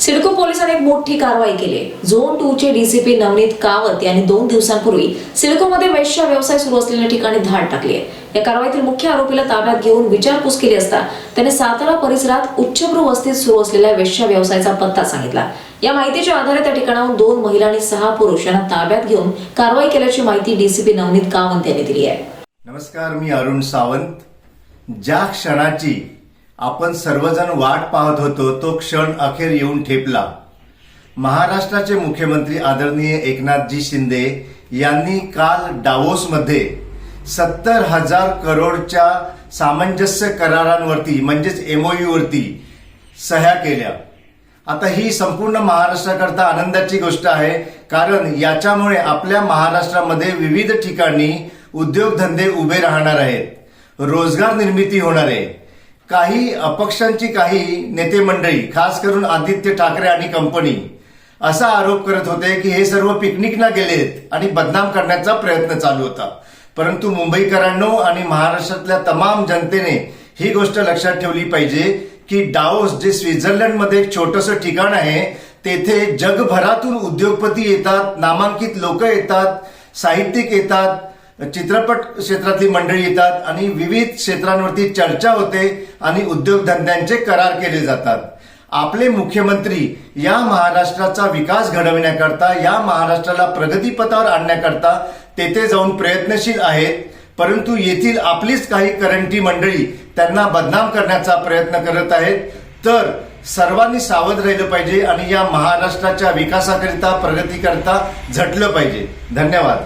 सिडको पोलिसांनी एक मोठी कारवाई केली. झोन टू चे डीसीपी नवनीत कावत यांनी दोन दिवसांपूर्वी सिडकोमध्ये वैश्य व्यवसाय सुरू असलेल्या ठिकाणी धाड टाकली आहे. या कारवाईतील मुख्य आरोपीला ताब्यात घेऊन विचारपूस केली असता त्याने सातारा परिसरात उच्चभ्रू वस्तीत सुरू असलेल्या वेश्या व्यवसायाचा पत्ता सांगितला. या माहितीच्या आधारे त्या ठिकाणाहून दोन महिला आणि सहा पुरुष यांना ताब्यात घेऊन कारवाई केल्याची माहिती डीसीपी नवनीत कावंत यांनी दिली आहे. नमस्कार मी अरुण सावंत. ज्या क्षणाची आपण सर्वजण वाट पाहत होतो तो क्षण अखेर येऊन ठेपला. महाराष्ट्राचे मुख्यमंत्री आदरणीय एकनाथजी शिंदे यांनी काल डावोसमध्ये सत्तर हजार करोडच्या सामंजस्य करारांवरती म्हणजेच एमओयूवरती सह्या केल्या. आता ही संपूर्ण महाराष्ट्राकरता आनंदाची गोष्ट आहे कारण याच्यामुळे आपल्या महाराष्ट्रामध्ये विविध ठिकाणी उद्योगधंदे उभे राहणार आहेत. रोजगार निर्मिती होणार आहे. काही अपक्षांची काही नेते मंडळी खास करून आदित्य ठाकरे आणि कंपनी असा आरोप करत होते की हे सर्व पिकनिकला गेलेत आणि बदनाम करण्याचा प्रयत्न चालू होता. परंतु मुंबईकरांनो आणि महाराष्ट्रातल्या तमाम जनतेने ही गोष्ट लक्षात ठेवली पाहिजे की डाओस जे स्वित्झर्लंडमध्ये एक छोटंसं ठिकाण आहे तेथे जगभरातून उद्योगपती येतात नामांकित लोक येतात साहित्यिक येतात चित्रपट क्षेत्रातली मंडळी येतात आणि विविध क्षेत्रांवरती चर्चा होते आणि उद्योगधंद्यांचे करार केले जातात. आपले मुख्यमंत्री या महाराष्ट्राचा विकास घडविण्याकरता या महाराष्ट्राला प्रगतीपथावर आणण्याकरता तेथे जाऊन प्रयत्नशील आहेत. परंतु येथील आपलीच काही करंटी मंडळी त्यांना बदनाम करण्याचा प्रयत्न करत आहेत. तर सर्वांनी सावध राहिलं पाहिजे आणि या महाराष्ट्राच्या विकासाकरिता प्रगतीकरिता झटलं पाहिजे. धन्यवाद.